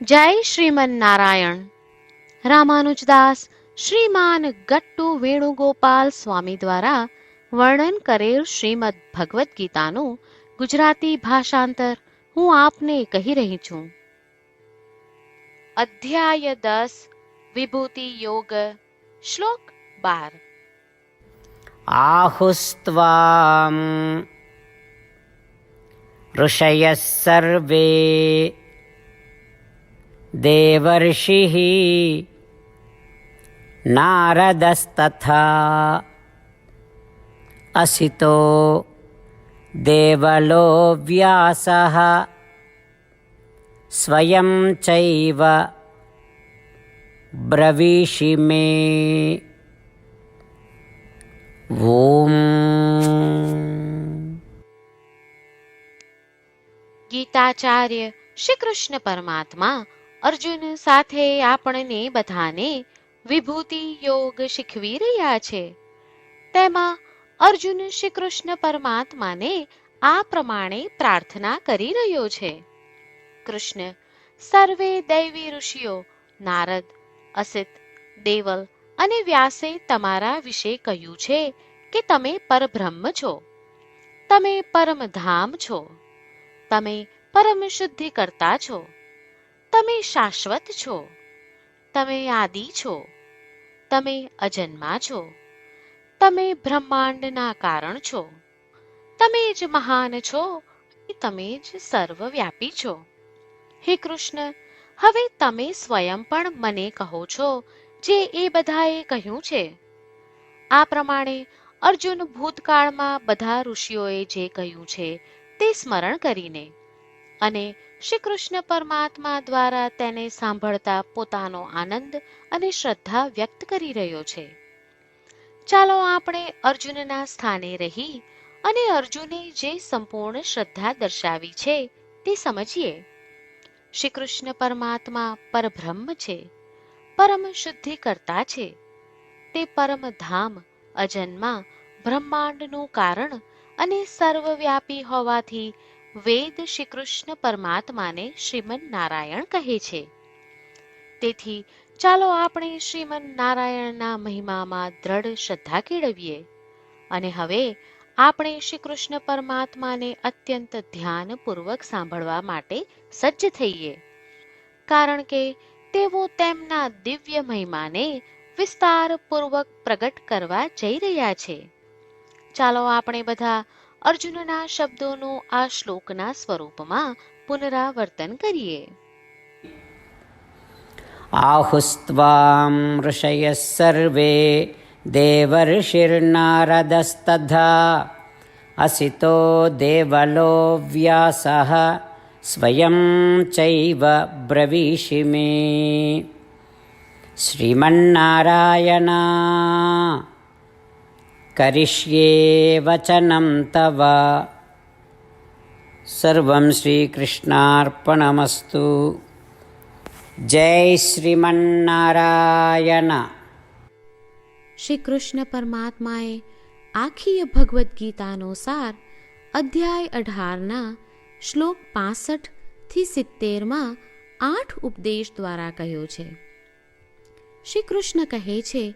જય શ્રીમન નારાયણ રામાનુજદાસ શ્રીમાન ગટ્ટુ વેણુગોપાલ સ્વામી દ્વારા વર્ણન કરેલ શ્રીમદ ભગવદ્ ગીતાનું ગુજરાતી ભાષાંતર હું આપને કહી રહી છું. અધ્યાય દસ, વિભૂતિ યોગ, શ્લોક બાર. આહુસ્ત્વામ, ઋષય સર્વે देवर्षिः नारदस्तथा। असितो देवलो व्यासः। स्वयं चैव ब्रवीषि मे। ॐ। गीताचार्य श्रीकृष्णपरमात्मा અર્જુન સાથે આપણને બધાને વિભૂતિ યોગ શીખવી રહ્યા છે. તેમાં અર્જુન શ્રી કૃષ્ણ પરમાત્માને આ પ્રમાણે પ્રાર્થના કરી રહ્યો છે. કૃષ્ણ, સર્વે દૈવી ઋષિઓ, નારદ, અસિત, દેવલ અને વ્યાસે તમારા વિશે કહ્યું છે કે તમે પરબ્રહ્મ છો. તમે પરમધામ છો. તમે પરમ શુદ્ધિ કરતા છો. તમે શાશ્વત છો. તમે આદિ છો. તમે અજન્મા છો. તમે બ્રહ્માંડના કારણ છો. તમે જ મહાન છો તમે જ સર્વવ્યાપી છો. હે કૃષ્ણ, હવે તમે સ્વયં પણ મને કહો છો જે એ બધાએ કહ્યું છે. આ પ્રમાણે અર્જુન ભૂતકાળમાં બધા ઋષિઓએ જે કહ્યું છે તે સ્મરણ કરીને અને શ્રી કૃષ્ણ પરમાત્મા દ્વારા તેને સાંભળતા પોતાનો આનંદ અને શ્રદ્ધા વ્યક્ત કરી રહ્યો છે. ચાલો આપણે અર્જુનના સ્થાને રહી અને અર્જુને જે સંપૂર્ણ શ્રદ્ધા દર્શાવી છે તે સમજીએ. શ્રી કૃષ્ણ પરમાત્મા પરબ્રહ્મ છે, પરમ શુદ્ધિ કરતા છે. તે પરમ ધામ, અજન્મા, બ્રહ્માંડનું કારણ અને સર્વવ્યાપી હોવાથી વેદ શ્રી કૃષ્ણ પરમાત્માને શ્રીમન નારાયણ કહે છે. તેથી ચાલો આપણે શ્રીમન નારાયણના મહિમામાં દ્રઢ શ્રદ્ધા કેળવીએ અને હવે આપણે શ્રી કૃષ્ણ પરમાત્માને અત્યંત ધ્યાનપૂર્વક સાંભળવા માટે સજ્જ થઈએ. કારણ કે તેઓ તેમના દિવ્ય મહિમાને વિસ્તારપૂર્વક પ્રગટ કરવા જઈ રહ્યા છે. ચાલો આપણે બધા અર્જુનના શબ્દોનું આ શ્લોકના સ્વરૂપમાં પુનરાવર્તન કરીએ आहुस्त्वां ऋषयः सर्वे देवर्षिर्नारदस्तथा असितो देवलो व्यासः स्वयं चैव ब्रवीषि मे श्रीमन्नारायणा करिष्ये वचनं तव सर्वं श्रीकृष्णार्पणमस्तु જય શ્રીમન્નારાયણ શ્રી કૃષ્ણ પરમાત્માએ આખી ભગવદ્ ગીતાનો સાર અધ્યાય અઢારના શ્લોક પાસઠ થી સિત્તેરમાં આઠ ઉપદેશ દ્વારા કહ્યો છે શ્રી કૃષ્ણ કહે છે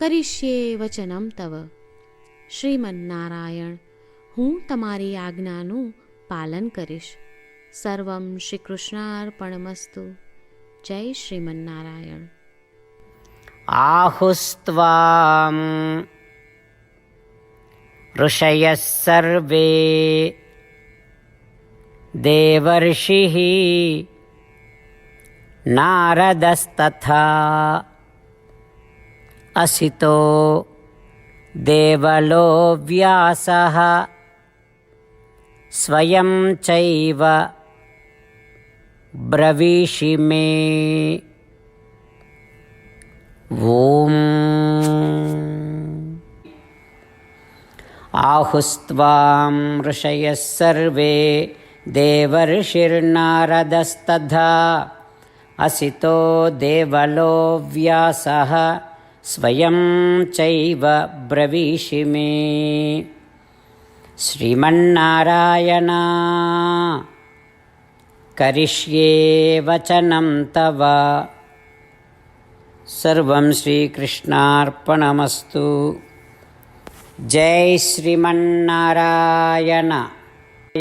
કરીશ્યે વચનમ તવ શ્રીમન્નારાયણ હું તમારી આજ્ઞાનું પાલન કરીશ સર્વમ શ્રી કૃષ્ણાર્પણમસ્તુ જય શ્રીમન્નારાયણ आहुस्त्वां ऋषयः सर्वे देवर्षिः नारदस्तथा असितो देवलो व्यासः स्वयं चैव ब्रवीषि मे ॐ आहुस्त्वां ऋषयः सर्वे देवर्षिर्नारदस्तथा असितो देवलो व्यासः स्वयं चैव ब्रवीषि मे श्रीमन्नारायणा करिष्ये वचनं तव सर्वं श्रीकृष्णार्पणमस्तु जय श्रीमन्नारायण